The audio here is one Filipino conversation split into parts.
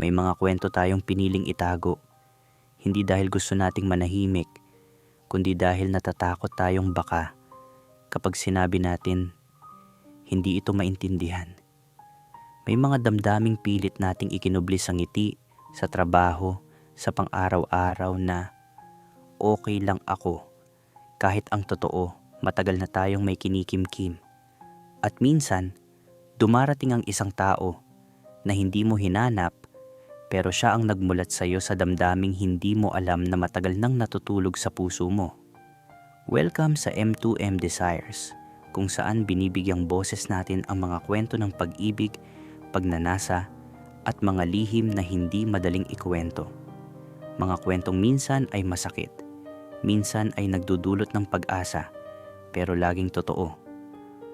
May mga kwento tayong piniling itago. Hindi dahil gusto nating manahimik, kundi dahil natatakot tayong baka kapag sinabi natin, hindi ito maintindihan. May mga damdaming pilit nating ikinubli sa ngiti, sa trabaho, sa pang-araw-araw na okay lang ako kahit ang totoo matagal na tayong may kinikimkim. At minsan, dumarating ang isang tao na hindi mo hinanap pero siya ang nagmulat sa iyo sa damdaming hindi mo alam na matagal nang natutulog sa puso mo. Welcome sa M2M Desires, kung saan binibigyang boses natin ang mga kwento ng pag-ibig, pagnanasa, at mga lihim na hindi madaling ikwento. Mga kwentong minsan ay masakit, minsan ay nagdudulot ng pag-asa, pero laging totoo.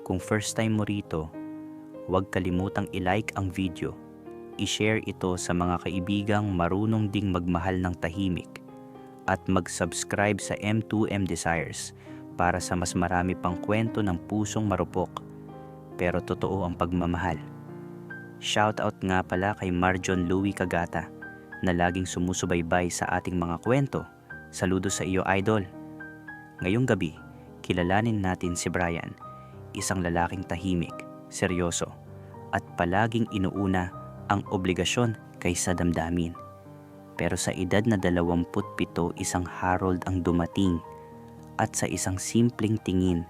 Kung first time mo rito, huwag kalimutang i-like ang video i-share ito sa mga kaibigang marunong ding magmahal ng tahimik at mag-subscribe sa M2M Desires para sa mas marami pang kwento ng pusong marupok pero totoo ang pagmamahal. Shoutout nga pala kay Marjon Louie Kagata na laging sumusubaybay sa ating mga kwento. Saludo sa iyo idol. Ngayong gabi, kilalanin natin si Brian, isang lalaking tahimik, seryoso, at palaging inuuna ang obligasyon kaysa damdamin. Pero sa edad na 27 isang Harold ang dumating at sa isang simpleng tingin,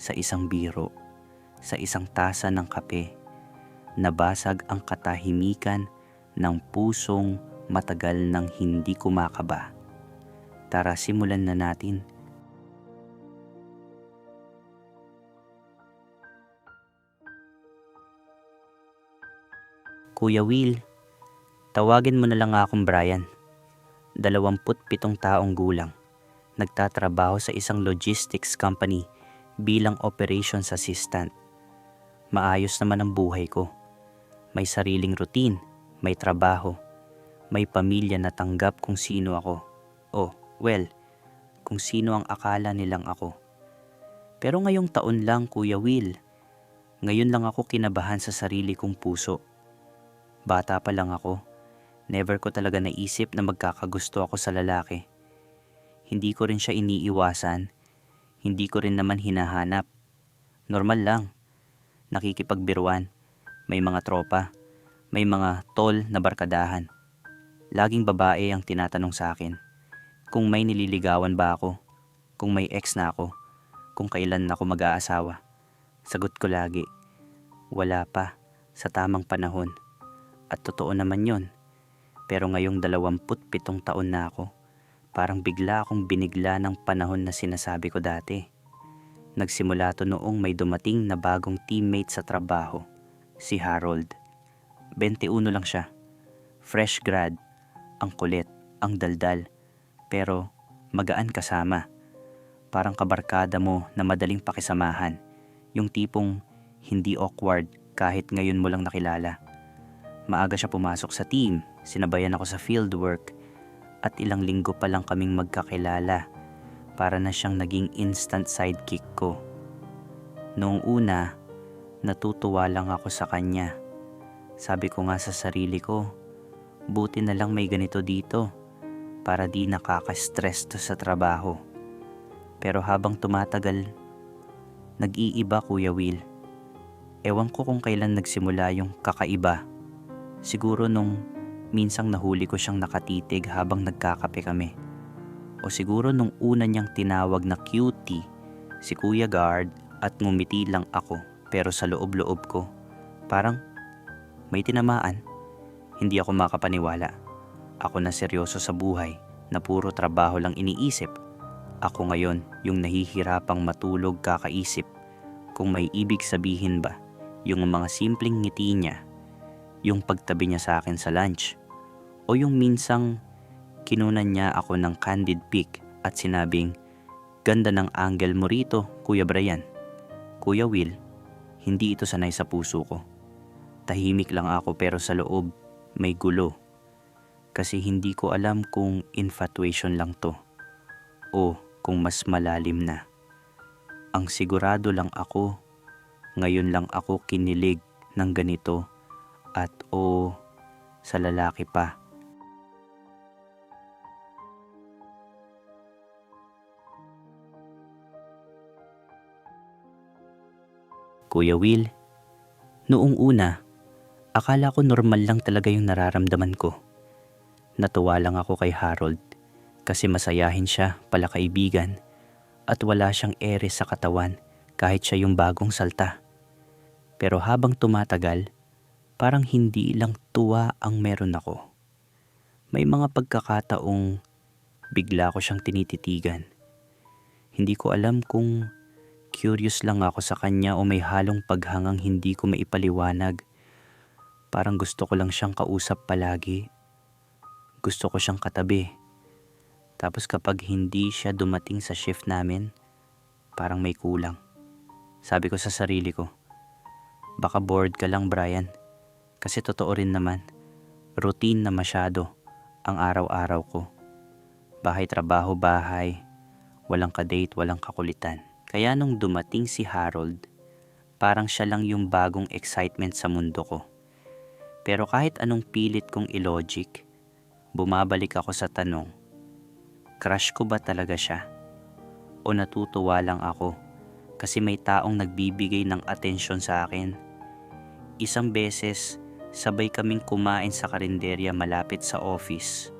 sa isang biro, sa isang tasa ng kape, nabasag ang katahimikan ng pusong matagal nang hindi kumakaba. Tara simulan na natin. Kuya Will, tawagin mo na lang akong Brian. 27 taong gulang. Nagtatrabaho sa isang logistics company bilang operations assistant. Maayos naman ang buhay ko. May sariling routine, may trabaho, may pamilya na tanggap kung sino ako. Oh, well, kung sino ang akala nilang ako. Pero ngayong taon lang, Kuya Will, ngayon lang ako kinabahan sa sarili kong puso Bata pa lang ako, never ko talaga naisip na magkakagusto ako sa lalaki. Hindi ko rin siya iniiwasan, hindi ko rin naman hinahanap. Normal lang, nakikipagbiruan, may mga tropa, may mga tol na barkadahan. Laging babae ang tinatanong sa akin kung may nililigawan ba ako, kung may ex na ako, kung kailan ako mag-aasawa. Sagot ko lagi, wala pa, sa tamang panahon. At totoo naman yon. Pero ngayong 27 taon na ako, parang bigla akong binigla ng panahon na sinasabi ko dati. Nagsimula to noong may dumating na bagong teammate sa trabaho, si Harold. 21 lang siya. Fresh grad, ang kulit, ang daldal, pero magaan kasama. Parang kabarkada mo na madaling pakisamahan. Yung tipong hindi awkward kahit ngayon mo lang nakilala. Maaga siya pumasok sa team, sinabayan ako sa fieldwork at ilang linggo pa lang kaming magkakilala para na siyang naging instant sidekick ko. Noong una, natutuwa lang ako sa kanya. Sabi ko nga sa sarili ko, buti na lang may ganito dito para di nakaka-stress to sa trabaho. Pero habang tumatagal, nag-iiba Kuya Will. Ewan ko kung kailan nagsimula yung kakaiba Siguro nung minsang nahuli ko siyang nakatitig habang nagkakape kami. O siguro nung una niyang tinawag na cutie si Kuya Guard at ngumiti lang ako pero sa loob-loob ko parang may tinamaan. Hindi ako makapaniwala. Ako na seryoso sa buhay na puro trabaho lang iniisip. Ako ngayon yung nahihirapang matulog kakaisip kung may ibig sabihin ba yung mga simpleng ngiti niya yung pagtabi niya sa akin sa lunch o yung minsang kinunan niya ako ng candid pic at sinabing, Ganda ng angle mo rito, Kuya Brian. Kuya Will, hindi ito sanay sa puso ko. Tahimik lang ako pero sa loob may gulo. Kasi hindi ko alam kung infatuation lang to o kung mas malalim na. Ang sigurado lang ako, ngayon lang ako kinilig ng ganito at o sa lalaki pa. Kuya Will, noong una, akala ko normal lang talaga yung nararamdaman ko. Natuwa lang ako kay Harold kasi masayahin siya pala kaibigan at wala siyang ere sa katawan kahit siya yung bagong salta. Pero habang tumatagal, parang hindi lang tuwa ang meron ako. May mga pagkakataong bigla ko siyang tinititigan. Hindi ko alam kung curious lang ako sa kanya o may halong paghangang hindi ko maipaliwanag. Parang gusto ko lang siyang kausap palagi. Gusto ko siyang katabi. Tapos kapag hindi siya dumating sa shift namin, parang may kulang. Sabi ko sa sarili ko, baka bored ka lang Brian. Kasi totoo rin naman, routine na masyado ang araw-araw ko. Bahay, trabaho, bahay, walang kadate, walang kakulitan. Kaya nung dumating si Harold, parang siya lang yung bagong excitement sa mundo ko. Pero kahit anong pilit kong illogic, bumabalik ako sa tanong, crush ko ba talaga siya? O natutuwa lang ako kasi may taong nagbibigay ng atensyon sa akin? Isang beses, sabay kaming kumain sa karinderya malapit sa office.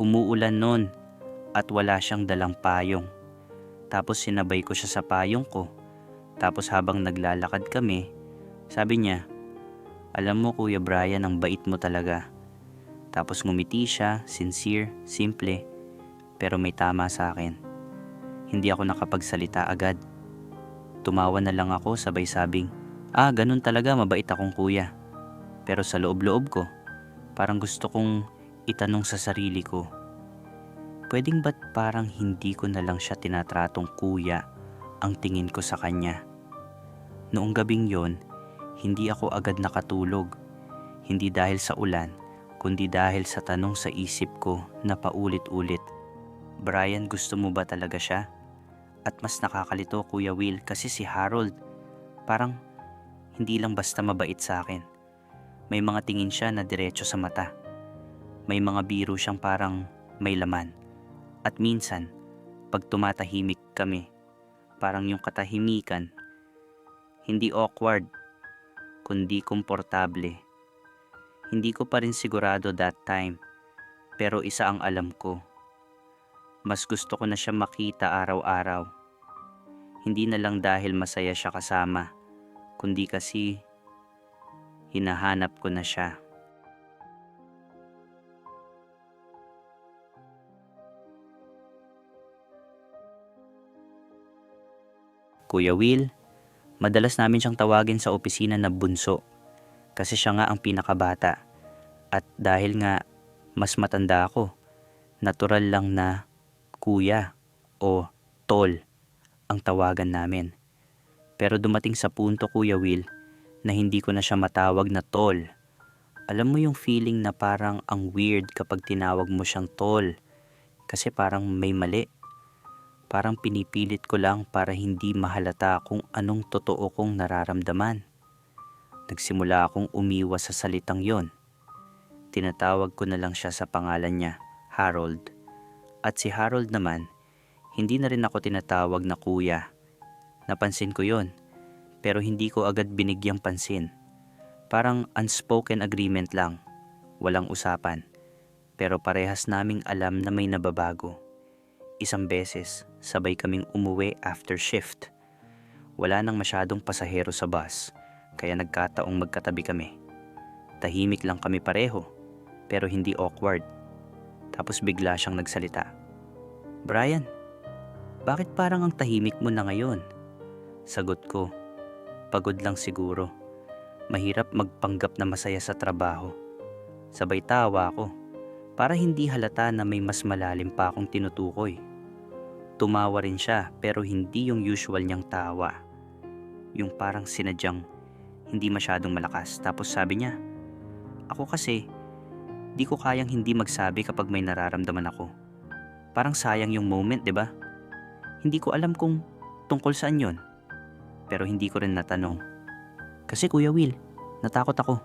Umuulan nun at wala siyang dalang payong. Tapos sinabay ko siya sa payong ko. Tapos habang naglalakad kami, sabi niya, Alam mo Kuya Brian, ang bait mo talaga. Tapos ngumiti siya, sincere, simple, pero may tama sa akin. Hindi ako nakapagsalita agad. Tumawa na lang ako sabay sabing, Ah, ganun talaga, mabait akong kuya. Pero sa loob-loob ko, parang gusto kong itanong sa sarili ko, pwedeng ba't parang hindi ko na lang siya tinatratong kuya ang tingin ko sa kanya? Noong gabing yon, hindi ako agad nakatulog. Hindi dahil sa ulan, kundi dahil sa tanong sa isip ko na paulit-ulit. Brian, gusto mo ba talaga siya? At mas nakakalito, Kuya Will, kasi si Harold, parang hindi lang basta mabait sa akin. May mga tingin siya na diretso sa mata. May mga biro siyang parang may laman. At minsan, pag tumatahimik kami, parang yung katahimikan, hindi awkward, kundi komportable. Hindi ko pa rin sigurado that time, pero isa ang alam ko. Mas gusto ko na siya makita araw-araw. Hindi na lang dahil masaya siya kasama, kundi kasi hinahanap ko na siya. Kuya Will, madalas namin siyang tawagin sa opisina na bunso kasi siya nga ang pinakabata. At dahil nga mas matanda ako, natural lang na kuya o tol ang tawagan namin. Pero dumating sa punto Kuya Will na hindi ko na siya matawag na tol. Alam mo yung feeling na parang ang weird kapag tinawag mo siyang tol kasi parang may mali. Parang pinipilit ko lang para hindi mahalata kung anong totoo kong nararamdaman. Nagsimula akong umiwas sa salitang yon. Tinatawag ko na lang siya sa pangalan niya, Harold. At si Harold naman, hindi na rin ako tinatawag na kuya. Napansin ko yon, pero hindi ko agad binigyang pansin. Parang unspoken agreement lang, walang usapan. Pero parehas naming alam na may nababago. Isang beses, sabay kaming umuwi after shift. Wala nang masyadong pasahero sa bus, kaya nagkataong magkatabi kami. Tahimik lang kami pareho, pero hindi awkward. Tapos bigla siyang nagsalita. Brian, bakit parang ang tahimik mo na ngayon? Sagot ko, pagod lang siguro. Mahirap magpanggap na masaya sa trabaho. Sabay tawa ako, para hindi halata na may mas malalim pa akong tinutukoy. Tumawa rin siya pero hindi yung usual niyang tawa. Yung parang sinadyang hindi masyadong malakas. Tapos sabi niya, ako kasi, di ko kayang hindi magsabi kapag may nararamdaman ako. Parang sayang yung moment, di ba? Hindi ko alam kung tungkol saan yon. Pero hindi ko rin natanong. Kasi Kuya Will, natakot ako.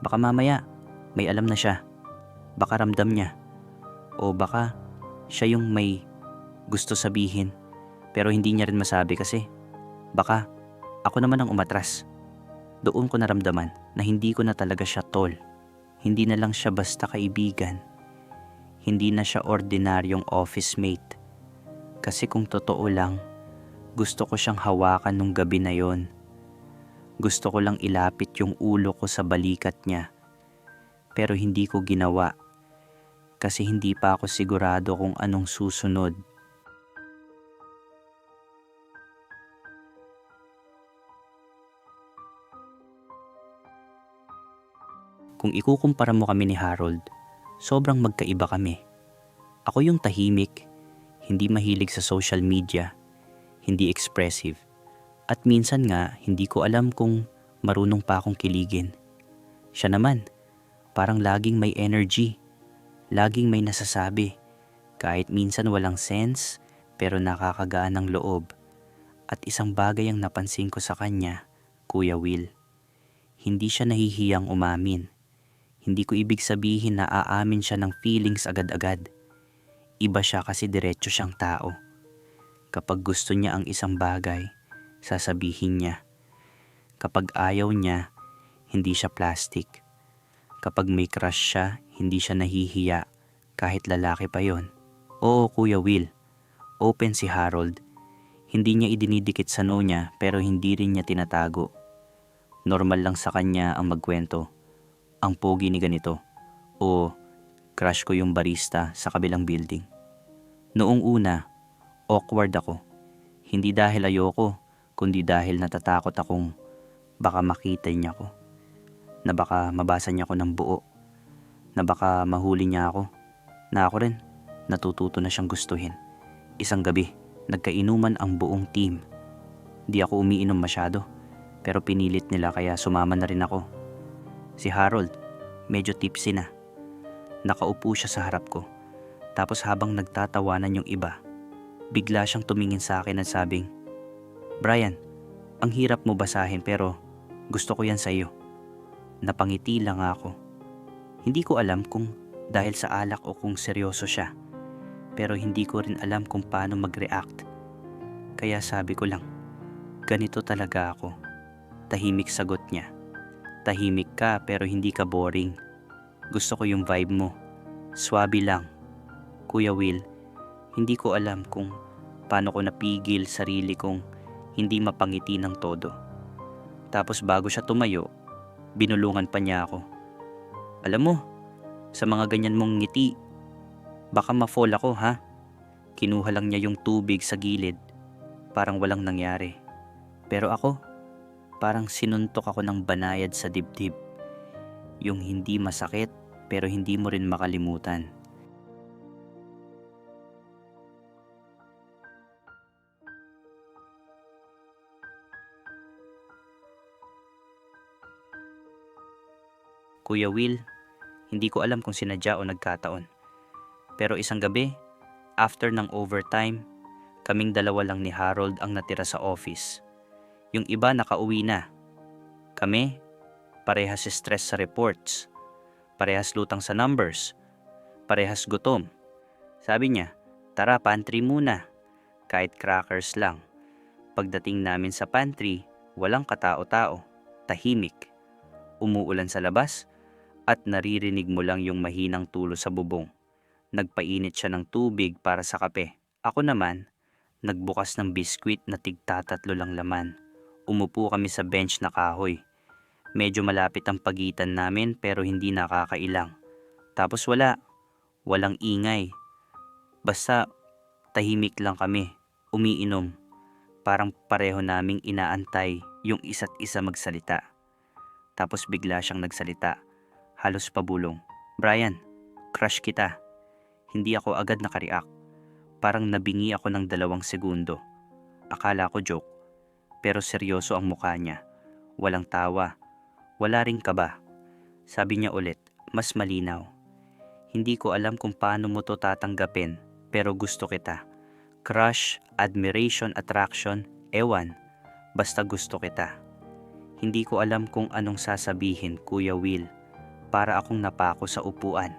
Baka mamaya, may alam na siya. Baka ramdam niya. O baka siya yung may gusto sabihin pero hindi niya rin masabi kasi baka ako naman ang umatras. Doon ko naramdaman na hindi ko na talaga siya tol. Hindi na lang siya basta kaibigan. Hindi na siya ordinaryong office mate. Kasi kung totoo lang, gusto ko siyang hawakan nung gabi na yon. Gusto ko lang ilapit yung ulo ko sa balikat niya. Pero hindi ko ginawa kasi hindi pa ako sigurado kung anong susunod. Kung ikukumpara mo kami ni Harold, sobrang magkaiba kami. Ako yung tahimik, hindi mahilig sa social media, hindi expressive, at minsan nga hindi ko alam kung marunong pa akong kiligin. Siya naman, parang laging may energy, laging may nasasabi, kahit minsan walang sense pero nakakagaan ng loob. At isang bagay ang napansin ko sa kanya, Kuya Will. Hindi siya nahihiyang umamin. Hindi ko ibig sabihin na aamin siya ng feelings agad-agad. Iba siya kasi diretso siyang tao. Kapag gusto niya ang isang bagay, sasabihin niya. Kapag ayaw niya, hindi siya plastic. Kapag may crush siya, hindi siya nahihiya kahit lalaki pa yon. Oo, Kuya Will. Open si Harold. Hindi niya idinidikit sa no niya pero hindi rin niya tinatago. Normal lang sa kanya ang magkwento. Ang pogi ni ganito. O crush ko yung barista sa kabilang building. Noong una, awkward ako. Hindi dahil ayoko, kundi dahil natatakot akong baka makita niya ako. Na baka mabasa niya ako ng buo. Na baka mahuli niya ako. Na ako rin, natututo na siyang gustuhin. Isang gabi, nagkainuman ang buong team. Di ako umiinom masyado, pero pinilit nila kaya sumama na rin ako. Si Harold, medyo tipsy na. Nakaupo siya sa harap ko. Tapos habang nagtatawanan yung iba, bigla siyang tumingin sa akin at sabing, Brian, ang hirap mo basahin pero gusto ko yan sa iyo. Napangiti lang ako. Hindi ko alam kung dahil sa alak o kung seryoso siya. Pero hindi ko rin alam kung paano mag-react. Kaya sabi ko lang, ganito talaga ako. Tahimik sagot niya. Tahimik ka pero hindi ka boring. Gusto ko yung vibe mo. Swabe lang. Kuya Will, hindi ko alam kung paano ko napigil sarili kong hindi mapangiti ng todo. Tapos bago siya tumayo, binulungan pa niya ako. Alam mo, sa mga ganyan mong ngiti, baka ma-fall ako ha? Kinuha lang niya yung tubig sa gilid, parang walang nangyari. Pero ako, parang sinuntok ako ng banayad sa dibdib. Yung hindi masakit pero hindi mo rin makalimutan. Kuya Will, hindi ko alam kung sinadya o nagkataon. Pero isang gabi, after ng overtime, kaming dalawa lang ni Harold ang natira sa office. Yung iba nakauwi na. Kami, parehas stress sa reports, parehas lutang sa numbers, parehas gutom. Sabi niya, tara pantry muna, kahit crackers lang. Pagdating namin sa pantry, walang katao-tao, tahimik. Umuulan sa labas, at naririnig mo lang yung mahinang tulo sa bubong. Nagpainit siya ng tubig para sa kape. Ako naman, nagbukas ng biskwit na tigtatatlo lang laman. Umupo kami sa bench na kahoy. Medyo malapit ang pagitan namin pero hindi nakakailang. Tapos wala, walang ingay. Basta tahimik lang kami, umiinom. Parang pareho naming inaantay yung isa't isa magsalita. Tapos bigla siyang nagsalita halos pabulong. Brian, crush kita. Hindi ako agad nakareact. Parang nabingi ako ng dalawang segundo. Akala ko joke. Pero seryoso ang mukha niya. Walang tawa. Wala ring kaba. Sabi niya ulit, mas malinaw. Hindi ko alam kung paano mo to tatanggapin, pero gusto kita. Crush, admiration, attraction, ewan. Basta gusto kita. Hindi ko alam kung anong sasabihin, Kuya Will para akong napako sa upuan.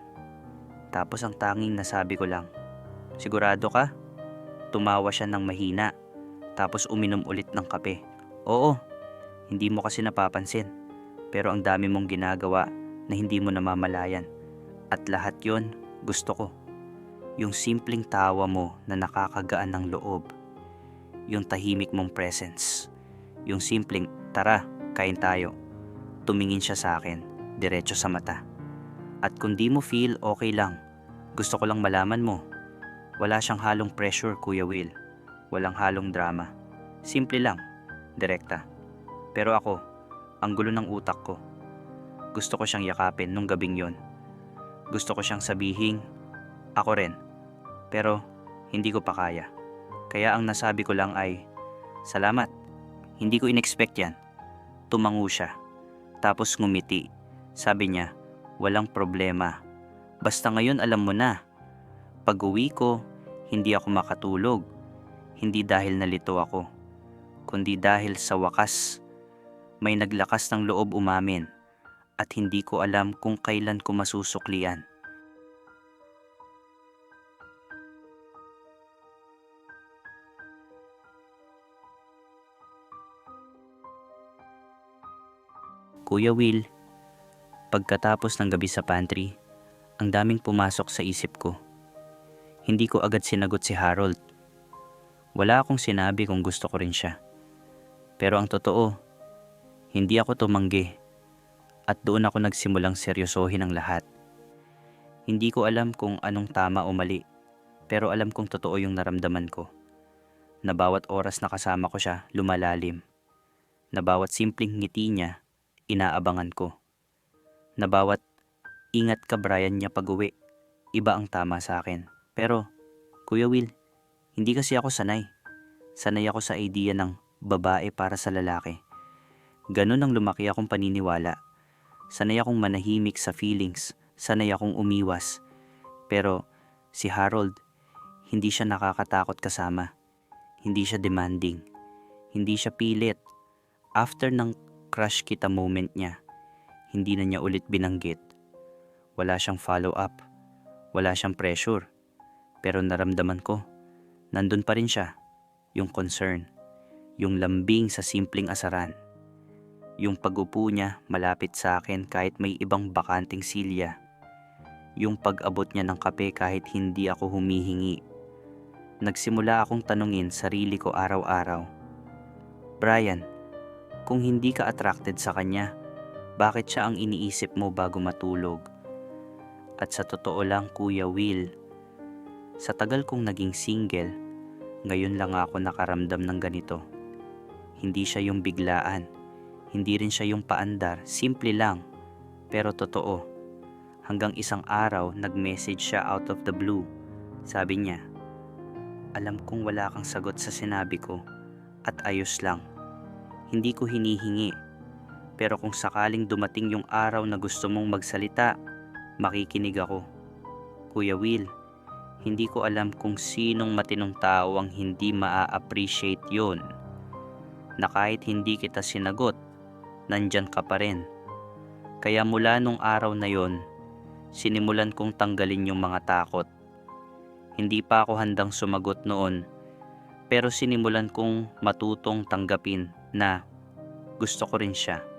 Tapos ang tanging nasabi ko lang, Sigurado ka? Tumawa siya ng mahina, tapos uminom ulit ng kape. Oo, hindi mo kasi napapansin. Pero ang dami mong ginagawa na hindi mo namamalayan. At lahat yon gusto ko. Yung simpleng tawa mo na nakakagaan ng loob. Yung tahimik mong presence. Yung simpleng, tara, kain tayo. Tumingin siya sa akin, diretso sa mata. At kung di mo feel okay lang, gusto ko lang malaman mo. Wala siyang halong pressure, Kuya Will. Walang halong drama. Simple lang, direkta. Pero ako, ang gulo ng utak ko. Gusto ko siyang yakapin nung gabing yon. Gusto ko siyang sabihin, ako rin. Pero hindi ko pa kaya. Kaya ang nasabi ko lang ay, salamat. Hindi ko inexpect yan. Tumango siya. Tapos ngumiti. Sabi niya, walang problema. Basta ngayon alam mo na. Pag uwi ko, hindi ako makatulog. Hindi dahil nalito ako. Kundi dahil sa wakas, may naglakas ng loob umamin at hindi ko alam kung kailan ko masusuklian. Kuya Will, pagkatapos ng gabi sa pantry, ang daming pumasok sa isip ko. Hindi ko agad sinagot si Harold. Wala akong sinabi kung gusto ko rin siya. Pero ang totoo, hindi ako tumanggi at doon ako nagsimulang seryosohin ang lahat. Hindi ko alam kung anong tama o mali, pero alam kong totoo yung naramdaman ko. Na bawat oras na kasama ko siya, lumalalim. Na bawat simpleng ngiti niya, inaabangan ko. Na bawat ingat ka Brian niya pag uwi, iba ang tama sa akin. Pero, Kuya Will, hindi kasi ako sanay. Sanay ako sa idea ng babae para sa lalaki. Ganon ang lumaki akong paniniwala. Sanay akong manahimik sa feelings, sanay akong umiwas. Pero si Harold, hindi siya nakakatakot kasama. Hindi siya demanding. Hindi siya pilit. After ng crush kita moment niya, hindi na niya ulit binanggit. Wala siyang follow-up. Wala siyang pressure. Pero naramdaman ko, nandun pa rin siya, yung concern, yung lambing sa simpleng asaran. Yung pag-upo niya malapit sa akin kahit may ibang bakanting silya. Yung pag-abot niya ng kape kahit hindi ako humihingi. Nagsimula akong tanungin sarili ko araw-araw. Brian, kung hindi ka attracted sa kanya, bakit siya ang iniisip mo bago matulog? At sa totoo lang, Kuya Will, sa tagal kong naging single, ngayon lang ako nakaramdam ng ganito. Hindi siya yung biglaan, hindi rin siya yung paandar, simple lang, pero totoo. Hanggang isang araw, nag-message siya out of the blue. Sabi niya, Alam kong wala kang sagot sa sinabi ko at ayos lang. Hindi ko hinihingi. Pero kung sakaling dumating yung araw na gusto mong magsalita, makikinig ako. Kuya Will, hindi ko alam kung sinong matinong tao ang hindi maa-appreciate yon. Na kahit hindi kita sinagot, nandyan ka pa rin. Kaya mula nung araw na yon, sinimulan kong tanggalin yung mga takot. Hindi pa ako handang sumagot noon, pero sinimulan kong matutong tanggapin na gusto ko rin siya.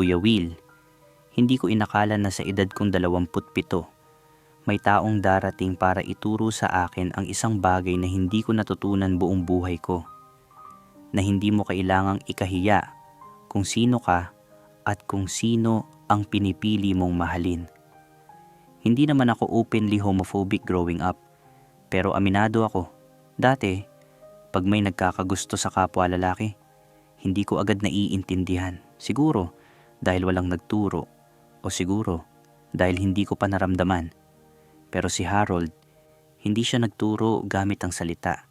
Kuya Will, hindi ko inakala na sa edad kong 27, may taong darating para ituro sa akin ang isang bagay na hindi ko natutunan buong buhay ko. Na hindi mo kailangang ikahiya kung sino ka at kung sino ang pinipili mong mahalin. Hindi naman ako openly homophobic growing up, pero aminado ako. Dati, pag may nagkakagusto sa kapwa lalaki, hindi ko agad naiintindihan. Siguro, dahil walang nagturo o siguro dahil hindi ko pa naramdaman. Pero si Harold, hindi siya nagturo gamit ang salita.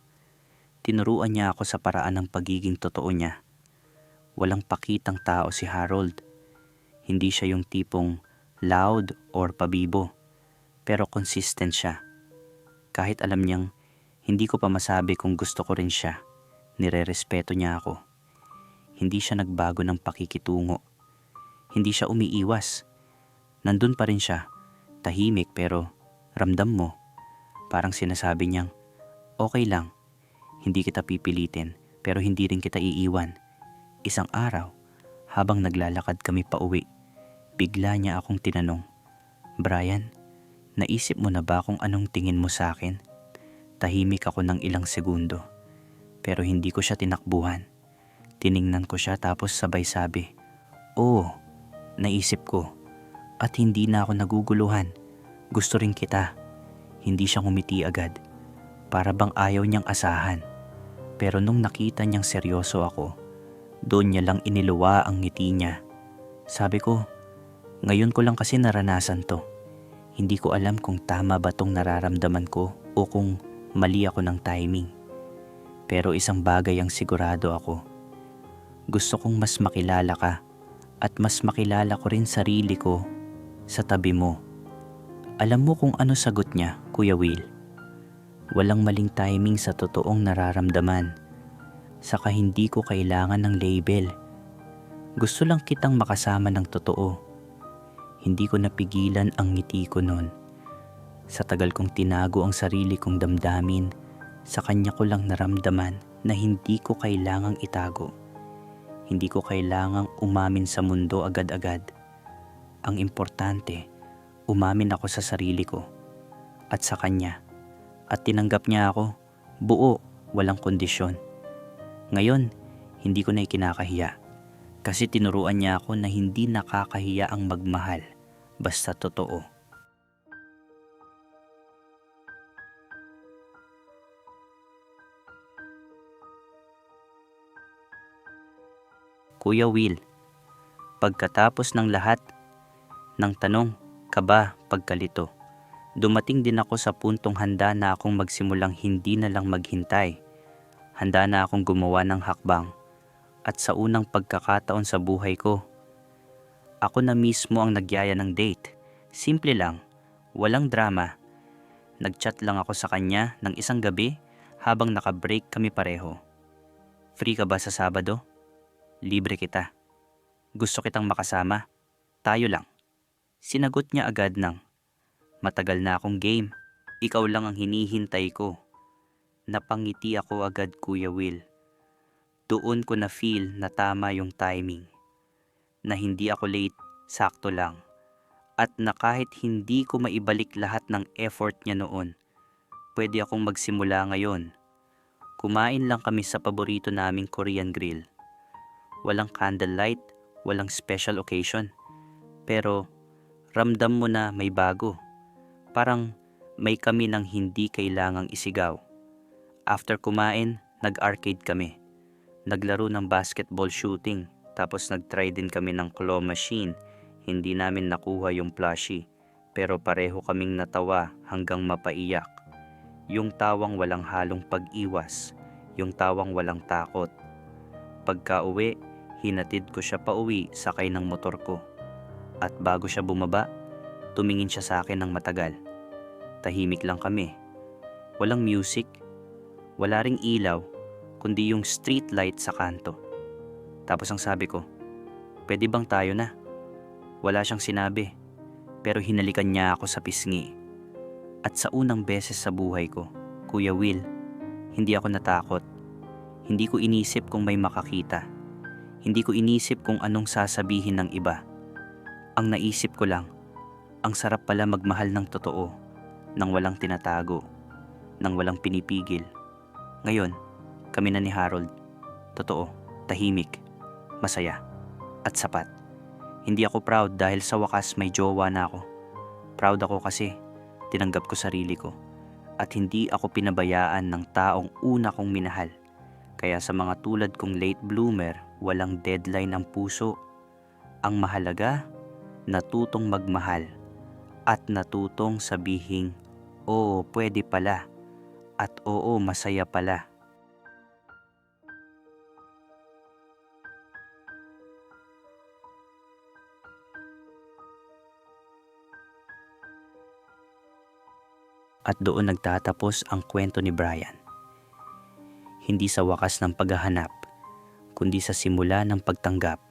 Tinuruan niya ako sa paraan ng pagiging totoo niya. Walang pakitang tao si Harold. Hindi siya yung tipong loud or pabibo, pero consistent siya. Kahit alam niyang hindi ko pa masabi kung gusto ko rin siya, nire-respeto niya ako. Hindi siya nagbago ng pakikitungo. Hindi siya umiiwas. Nandun pa rin siya, tahimik pero ramdam mo. Parang sinasabi niyang, okay lang, hindi kita pipilitin pero hindi rin kita iiwan. Isang araw, habang naglalakad kami pa uwi, bigla niya akong tinanong, Brian, naisip mo na ba kung anong tingin mo sa akin? Tahimik ako ng ilang segundo, pero hindi ko siya tinakbuhan. Tiningnan ko siya tapos sabay sabi, Oo, naisip ko. At hindi na ako naguguluhan. Gusto rin kita. Hindi siya ngumiti agad. Para bang ayaw niyang asahan. Pero nung nakita niyang seryoso ako, doon niya lang iniluwa ang ngiti niya. Sabi ko, ngayon ko lang kasi naranasan to. Hindi ko alam kung tama ba tong nararamdaman ko o kung mali ako ng timing. Pero isang bagay ang sigurado ako. Gusto kong mas makilala ka at mas makilala ko rin sarili ko sa tabi mo. Alam mo kung ano sagot niya, Kuya Will. Walang maling timing sa totoong nararamdaman. Saka hindi ko kailangan ng label. Gusto lang kitang makasama ng totoo. Hindi ko napigilan ang ngiti ko noon. Sa tagal kong tinago ang sarili kong damdamin, sa kanya ko lang naramdaman na hindi ko kailangang itago. Hindi ko kailangang umamin sa mundo agad-agad. Ang importante, umamin ako sa sarili ko at sa kanya. At tinanggap niya ako, buo, walang kondisyon. Ngayon, hindi ko na ikinakahiya. Kasi tinuruan niya ako na hindi nakakahiya ang magmahal, basta totoo. Kuya Will, pagkatapos ng lahat ng tanong, kaba, pagkalito, dumating din ako sa puntong handa na akong magsimulang hindi na lang maghintay. Handa na akong gumawa ng hakbang at sa unang pagkakataon sa buhay ko, ako na mismo ang nagyaya ng date. Simple lang, walang drama. Nagchat lang ako sa kanya ng isang gabi habang nakabreak kami pareho. Free ka ba sa Sabado? Libre kita. Gusto kitang makasama. Tayo lang. Sinagot niya agad ng, Matagal na akong game. Ikaw lang ang hinihintay ko. Napangiti ako agad Kuya Will. Doon ko na feel na tama yung timing. Na hindi ako late, sakto lang. At na kahit hindi ko maibalik lahat ng effort niya noon, pwede akong magsimula ngayon. Kumain lang kami sa paborito naming Korean grill walang candlelight, walang special occasion. Pero ramdam mo na may bago. Parang may kami ng hindi kailangang isigaw. After kumain, nag-arcade kami. Naglaro ng basketball shooting, tapos nag-try din kami ng claw machine. Hindi namin nakuha yung plushie, pero pareho kaming natawa hanggang mapaiyak. Yung tawang walang halong pag-iwas, yung tawang walang takot. Pagka uwi, Hinatid ko siya pa uwi sakay ng motor ko. At bago siya bumaba, tumingin siya sa akin ng matagal. Tahimik lang kami. Walang music, wala ring ilaw, kundi yung street light sa kanto. Tapos ang sabi ko, pwede bang tayo na? Wala siyang sinabi, pero hinalikan niya ako sa pisngi. At sa unang beses sa buhay ko, Kuya Will, hindi ako natakot. Hindi ko inisip kung may makakita hindi ko inisip kung anong sasabihin ng iba. Ang naisip ko lang, ang sarap pala magmahal ng totoo, nang walang tinatago, nang walang pinipigil. Ngayon, kami na ni Harold. Totoo, tahimik, masaya, at sapat. Hindi ako proud dahil sa wakas may jowa na ako. Proud ako kasi tinanggap ko sarili ko at hindi ako pinabayaan ng taong una kong minahal. Kaya sa mga tulad kong late bloomer, walang deadline ang puso. Ang mahalaga, natutong magmahal at natutong sabihing, oo, pwede pala at oo, masaya pala. At doon nagtatapos ang kwento ni Brian. Hindi sa wakas ng paghahanap, kundi sa simula ng pagtanggap.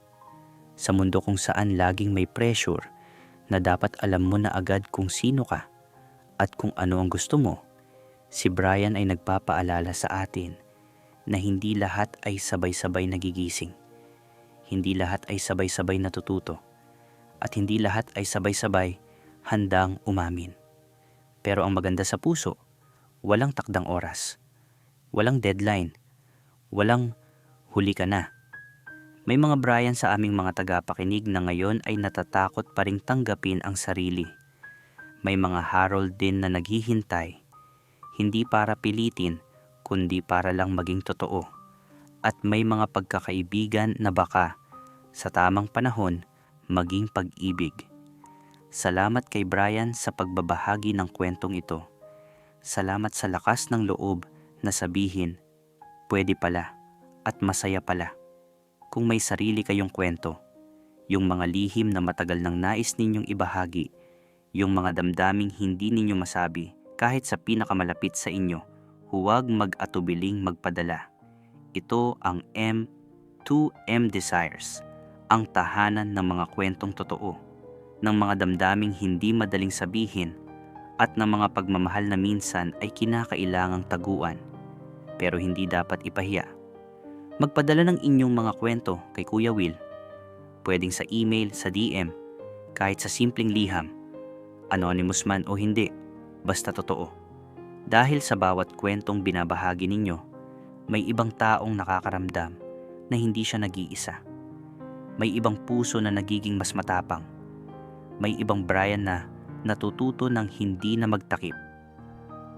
Sa mundo kung saan laging may pressure na dapat alam mo na agad kung sino ka at kung ano ang gusto mo, si Brian ay nagpapaalala sa atin na hindi lahat ay sabay-sabay nagigising. Hindi lahat ay sabay-sabay natututo. At hindi lahat ay sabay-sabay handang umamin. Pero ang maganda sa puso, walang takdang oras. Walang deadline. Walang huli ka na. May mga Brian sa aming mga tagapakinig na ngayon ay natatakot pa ring tanggapin ang sarili. May mga Harold din na naghihintay, hindi para pilitin, kundi para lang maging totoo. At may mga pagkakaibigan na baka, sa tamang panahon, maging pag-ibig. Salamat kay Brian sa pagbabahagi ng kwentong ito. Salamat sa lakas ng loob na sabihin, pwede pala at masaya pala. Kung may sarili kayong kwento, yung mga lihim na matagal nang nais ninyong ibahagi, yung mga damdaming hindi ninyo masabi kahit sa pinakamalapit sa inyo, huwag mag-atubiling magpadala. Ito ang M2M Desires, ang tahanan ng mga kwentong totoo, ng mga damdaming hindi madaling sabihin at ng mga pagmamahal na minsan ay kinakailangang taguan, pero hindi dapat ipahiya. Magpadala ng inyong mga kwento kay Kuya Will. Pwedeng sa email, sa DM, kahit sa simpleng liham, anonymous man o hindi, basta totoo. Dahil sa bawat kwentong binabahagi ninyo, may ibang taong nakakaramdam na hindi siya nag-iisa. May ibang puso na nagiging mas matapang. May ibang Brian na natututo ng hindi na magtakip.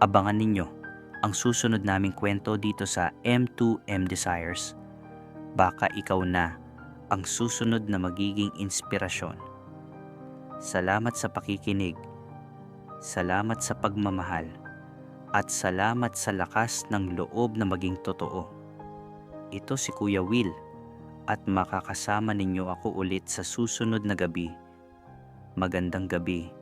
Abangan ninyo ang susunod naming kwento dito sa M2M Desires. Baka ikaw na ang susunod na magiging inspirasyon. Salamat sa pakikinig. Salamat sa pagmamahal. At salamat sa lakas ng loob na maging totoo. Ito si Kuya Will at makakasama ninyo ako ulit sa susunod na gabi. Magandang gabi